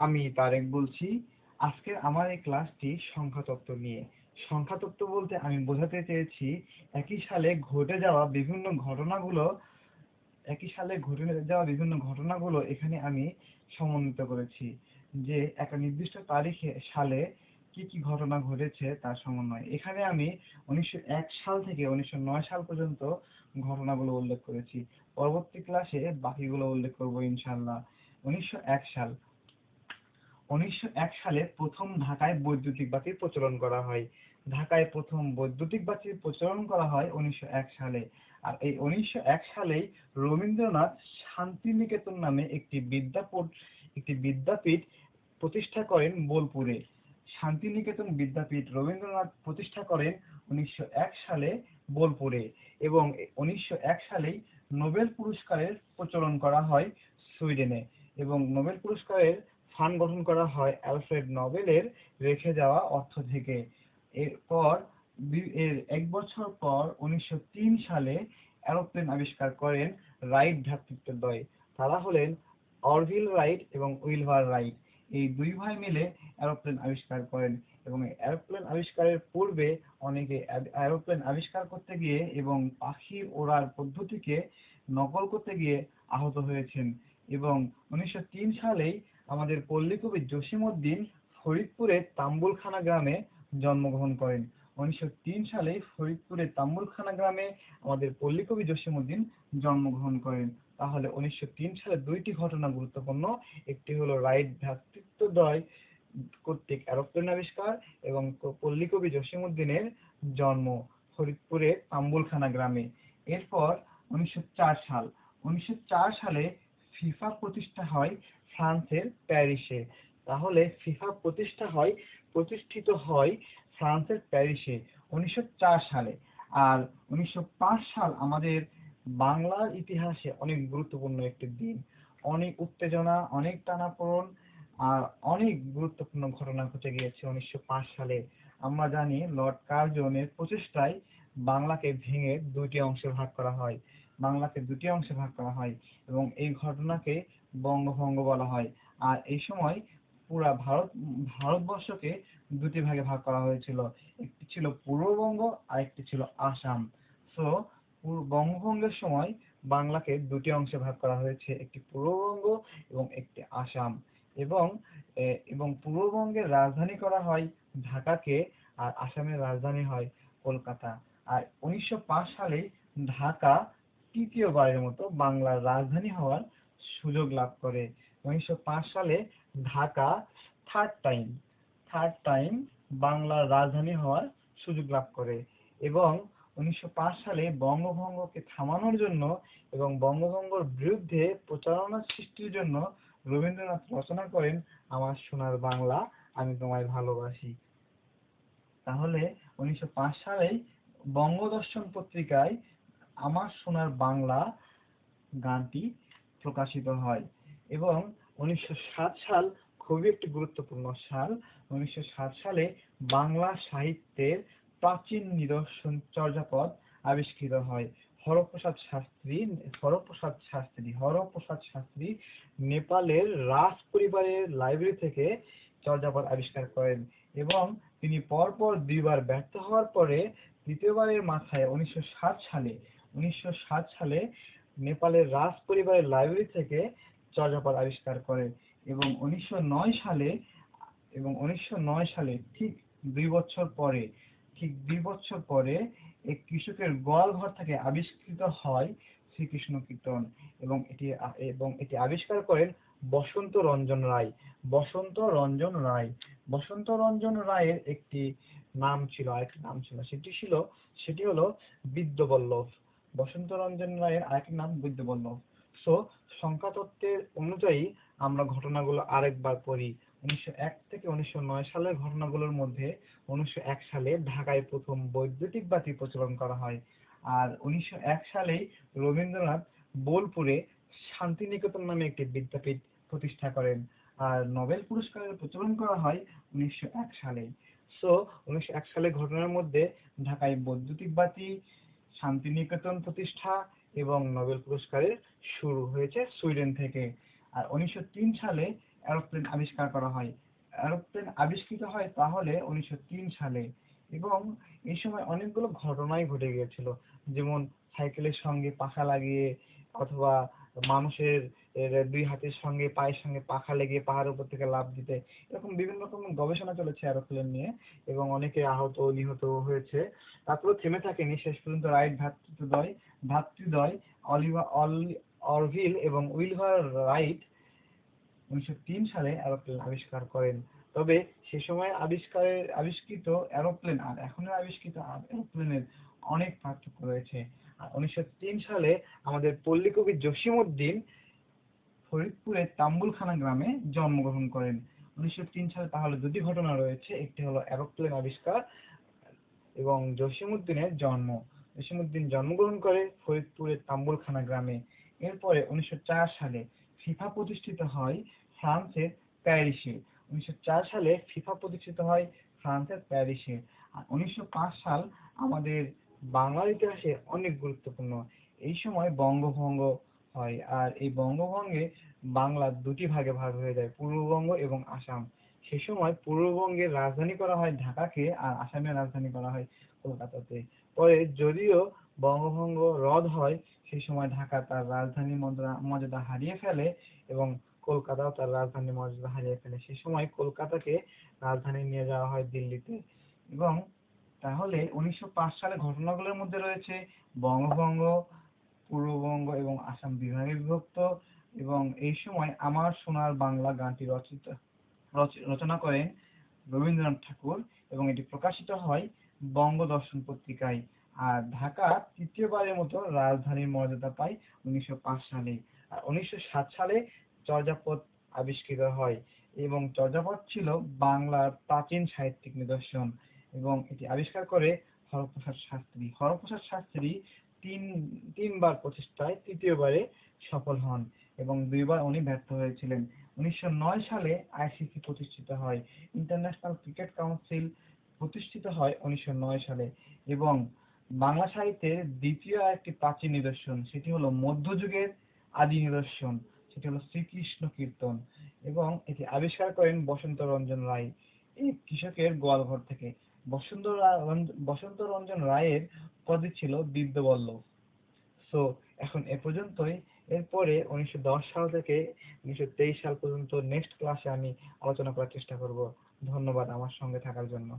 আমি তারেক বলছি। আজকে আমার এই ক্লাসটি সংখ্যাতত্ত্ব নিয়ে। সংখ্যাতত্ত্ব বলতে আমি বোঝাতে চেয়েছি, একই সালে ঘটে যাওয়া বিভিন্ন ঘটনাগুলো, একই সালে ঘটে যাওয়া বিভিন্ন ঘটনাগুলো এখানে আমি সমন্বিত করেছি। যে একটা নির্দিষ্ট তারিখে, সালে কি কি ঘটনা ঘটেছে তার সমন্বয়। এখানে আমি উনিশশো এক সাল থেকে উনিশশো নয় সাল পর্যন্ত ঘটনাগুলো উল্লেখ করেছি। পরবর্তী ক্লাসে বাকিগুলো উল্লেখ করব ইনশাল্লাহ উনিশশো এক সাল। উনিশশো এক সালে প্রথম ঢাকায় বৈদ্যুতিক বাতির প্রচলন করা হয়। ঢাকায় প্রথম বৈদ্যুতিক বাতির প্রচলন করা হয় উনিশশো এক সালে। আর এই উনিশশো এক সালেই রবীন্দ্রনাথ শান্তিনিকেতন নামে একটি বিদ্যাপীঠ একটি বিদ্যাপীঠ প্রতিষ্ঠা করেন বোলপুরে। শান্তিনিকেতন বিদ্যাপীঠ রবীন্দ্রনাথ প্রতিষ্ঠা করেন উনিশশো এক সালে বোলপুরে এবং উনিশশো এক সালেই নোবেল পুরস্কারের প্রচলন করা হয় সুইডেনে এবং নোবেল পুরস্কারের ফান্ড গঠন করা হয় অ্যালফ্রেড নোবেলের রেখে যাওয়া অর্থ থেকে। এরপর এর এক বছর পর উনিশশো তিন সালে অ্যারোপ্লেন আবিষ্কার করেন রাইট ভ্রাতৃদ্বয় তারা হলেন অরভিল রাইট এবং উইলভার রাইট। এই দুই ভাই মিলে অ্যারোপ্লেন আবিষ্কার করেন এবং অ্যারোপ্লেন আবিষ্কারের পূর্বে অনেকে অ্যারোপ্লেন আবিষ্কার করতে গিয়ে এবং পাখির ওড়ার পদ্ধতিকে নকল করতে গিয়ে আহত হয়েছেন। এবং উনিশশো তিন সালেই আমাদের পল্লীকবি জসিমউদ্দিন ফরিদপুরের তাম্বুলখানা গ্রামে জন্মগ্রহণ করেন। উনিশশো তিন সালে ফরিদপুরের তাম্বুলখানা গ্রামে আমাদের পল্লীকবি জসিমউদ্দিন জন্মগ্রহণ করেন। তাহলে উনিশশো তিন সালে দুইটি ঘটনা গুরুত্বপূর্ণ। একটি হলো রাইট ভ্রাতৃত্বদ্বয় কর্তৃক অ্যারোপ্লেন আবিষ্কার এবং পল্লীকবি জসিমউদ্দিনের জন্ম ফরিদপুরের তাম্বুলখানা গ্রামে। এরপর উনিশশো চার সাল। উনিশশো চার সালে ফিফা প্রতিষ্ঠা হয় ফ্রান্সের প্যারিসে। তাহলে ফিফা প্রতিষ্ঠা হয়, প্রতিষ্ঠিত হয় ফ্রান্সের প্যারিসে উনিশশো চার সালে। আর উনিশশো পাঁচ সাল আমাদের বাংলার ইতিহাসে অনেক গুরুত্বপূর্ণ একটি দিন। অনেক উত্তেজনা, অনেক টানাপোড়েন, আর অনেক গুরুত্বপূর্ণ ঘটনা ঘটে গিয়েছে উনিশশো পাঁচ সালে। আমরা জানি লর্ড কার্জনের প্রচেষ্টায় বাংলাকে ভেঙে দুইটি অংশে ভাগ করা হয়। বাংলাকে দুটি অংশে ভাগ করা হয় এবং এই ঘটনাকে বঙ্গভঙ্গ বলা হয়। আর এই সময় পুরা ভারত, ভারতবর্ষকে দুটি ভাগে ভাগ করা হয়েছিল। একটি ছিল পূর্ববঙ্গ আর একটি ছিল আসাম। সো বঙ্গভঙ্গের সময় বাংলাকে দুটি অংশে ভাগ করা হয়েছে, একটি পূর্ববঙ্গ এবং একটি আসাম। এবং এবং পূর্ববঙ্গের রাজধানী করা হয় ঢাকাকে আর আসামের রাজধানী হয় কলকাতা। আর উনিশশো সালেই ঢাকা তৃতীয়বারের মতো বাংলার রাজধানী হওয়ার সুযোগ লাভ করে। উনিশশো পাঁচ সালে Dhaka third time third time বাংলার রাজধানী হওয়ার সুযোগ লাভ করে এবং উনিশশো পাঁচ সালে বঙ্গভঙ্গকে থামানোর জন্য এবং বঙ্গভঙ্গর বিরুদ্ধে প্রচারণা সৃষ্টির জন্য রবীন্দ্রনাথ রচনা করেন, আমার সোনার বাংলা, আমি তোমায় ভালোবাসি। তাহলে উনিশশো পাঁচ সালেই বঙ্গদর্শন পত্রিকায় আমার সোনার বাংলা গানটি প্রকাশিত হয় এবং উনিশশো সাত সাল খুবই একটি গুরুত্বপূর্ণ সাল। উনিশশো সাত সালে বাংলা সাহিত্যের প্রাচীন নিদর্শন চর্যাপদ আবিষ্কৃত হয়। হরপ্রসাদ শাস্ত্রী হরপ্রসাদ শাস্ত্রী হরপ্রসাদ শাস্ত্রী নেপালের রাজ পরিবারের লাইব্রেরি থেকে চর্যাপদ আবিষ্কার করেন এবং তিনি পরপর দুইবার ব্যর্থ হওয়ার পরে তৃতীয়বারের মাথায় উনিশশো সাত সালে উনিশশো সাত সালে নেপালের রাজ পরিবারের লাইব্রেরি থেকে চর্যাপদ আবিষ্কার করে এবং উনিশশো নয় সালে, এবং উনিশশো নয় সালে ঠিক দুই বছর পরে, ঠিক দুই বছর পরে এক কৃষকের গোয়াল ঘর থেকে আবিষ্কৃত হয় শ্রীকৃষ্ণ কীর্তন এবং এটি এবং এটি আবিষ্কার করেন বসন্ত রঞ্জন রায়। বসন্ত রঞ্জন রায়, বসন্ত রঞ্জন রায়ের একটি নাম ছিল, আরেকটি নাম ছিল, সেটি ছিল, সেটি হলো বিদ্যবল্লভ। বসন্ত রঞ্জন রায়ের আরেকটি নাম বিদ্যবল্লভ সো সংখ্যাতত্ত্বের অনুযায়ী আমরা ঘটনাগুলো আরেকবার পড়ি। উনিশশো এক থেকে উনিশশো নয় সালের ঘটনাগুলোর মধ্যে উনিশশো এক সালে ঢাকায় প্রথম বৈদ্যুতিক বাতি প্রচলন করা হয়। আর উনিশশো এক সালেই রবীন্দ্রনাথ বোলপুরে শান্তিনিকেতন নামে একটি বিদ্যাপীঠ প্রতিষ্ঠা করেন আর নোবেল পুরস্কারের প্রচলন করা হয় উনিশশো এক সালে। সো উনিশশো এক সালের ঘটনার মধ্যে ঢাকায় বৈদ্যুতিক বাতি শান্তিনিকেতন প্রতিষ্ঠা এবং নোবেল পুরস্কারের শুরু হয়েছে সুইডেন থেকে। আর উনিশশো তিন সালে এরোপ্লেন আবিষ্কার করা হয়। এরোপ্লেন আবিষ্কৃত হয় তাহলে উনিশশো তিন সালে। এবং এই সময় অনেকগুলো ঘটনাই ঘটে গিয়েছিল। যেমন সাইকেলের সঙ্গে পাখা লাগিয়ে অথবা মানুষের এর দুই হাতের সঙ্গে, পায়ের সঙ্গে পাখা লেগে পাহাড়ের উপর থেকে লাফ দিতে, এরকম বিভিন্ন রকম গবেষণা চলেছে এরোপ্লেন নিয়ে এবং অনেকে আহত নিহত হয়েছে। তারপরে থেমে থাকেনি, শেষ পর্যন্ত রাইট ভ্রাতৃদ্বয় ভ্রাতৃদ্বয় অলিভার অরভিল এবং উইলভার রাইট উনিশশো তিন সালে এরোপ্লেন আবিষ্কার করেন। তবে সে সময় আবিষ্কারের আবিষ্কৃত এরোপ্লেন আর এখনের আবিষ্কৃত এরোপ্লেনের অনেক পার্থক্য রয়েছে। আর উনিশশো তিন সালে আমাদের পল্লী কবি জসিমউদ্দিন ফরিদপুরের তাম্বুলখানা গ্রামে জন্মগ্রহণ করেন। উনিশশো তিন সালে তাহলে দুটি ঘটনা রয়েছে। একটি হলো এরোপ্লেন আবিষ্কার এবং জসিমউদ্দিনের জন্ম। জসিমউদ্দিন জন্মগ্রহণ করে ফরিদপুরের তাম্বুলখানা গ্রামে। এরপরে উনিশশো চার সালে ফিফা প্রতিষ্ঠিত হয় ফ্রান্সের প্যারিসে। উনিশশো চার সালে ফিফা প্রতিষ্ঠিত হয় ফ্রান্সের প্যারিসে। আর উনিশশো পাঁচ সাল আমাদের বাংলার ইতিহাসে অনেক গুরুত্বপূর্ণ। এই সময় বঙ্গভঙ্গ হয়। আর এই বঙ্গভঙ্গে বাংলা দুটি ভাগে ভাগ হয়ে যায়, পূর্ববঙ্গ এবং আসাম। সে সময় পূর্ববঙ্গের রাজধানী করা হয় ঢাকাকে আর আসামের রাজধানী করা হয় কলকাতাতে। পরে যদিও বঙ্গভঙ্গ রদ হয় সেই সময় ঢাকা তার রাজধানীর মর্যাদা- হারিয়ে ফেলে এবং কলকাতাও তার রাজধানীর মর্যাদা হারিয়ে ফেলে। সে সময় কলকাতাকে রাজধানী নিয়ে যাওয়া হয় দিল্লিতে। এবং তাহলে উনিশশো পাঁচ সালে ঘটনাগুলোর মধ্যে রয়েছে বঙ্গভঙ্গ পূর্ববঙ্গ এবং আসাম বিভাগে বিভক্ত এবং এই সময় আমার সোনার বাংলা গানটি রচিত রচনা করেন রবীন্দ্রনাথ ঠাকুর এবং এটি প্রকাশিত হয় বঙ্গদর্শন পত্রিকায়। আর ঢাকা তৃতীয়বারের মতো রাজধানীর মর্যাদা পায় উনিশশো পাঁচ সালে। আর উনিশশো সাত সালে চর্যাপদ আবিষ্কৃত হয় এবং চর্যাপদ ছিল বাংলার প্রাচীন সাহিত্যিক নিদর্শন এবং এটি আবিষ্কার করে হরপ্রসাদ শাস্ত্রী। হরপ্রসাদ শাস্ত্রী তিন, তিনবার প্রচেষ্টায় তৃতীয়বারে সফল হন এবং দুইবার উনি ব্যর্থ হয়েছিলেন। উনিশশো নয় সালে আইসিসি প্রতিষ্ঠিত হয়। ইন্টারন্যাশনাল ক্রিকেট কাউন্সিল প্রতিষ্ঠিত হয় উনিশশো নয় সালে এবং বাংলা সাহিত্যের দ্বিতীয় একটি প্রাচীন নিদর্শন, সেটি হলো মধ্যযুগের আদি নিদর্শন, সেটি হলো শ্রীকৃষ্ণ কীর্তন এবং এটি আবিষ্কার করেন বসন্ত রঞ্জন রায়। এই কৃষকের গোয়ালঘর থেকে বসন্ত বসন্ত রঞ্জন রায়ের উপাধি ছিল বিদ্যবল্লভ। সো এখন এ পর্যন্তই। এরপরে উনিশশো দশ সাল থেকে উনিশশো তেইশ সাল পর্যন্ত নেক্সট ক্লাসে আমি আলোচনা করার চেষ্টা করব। ধন্যবাদ আমার সঙ্গে থাকার জন্য।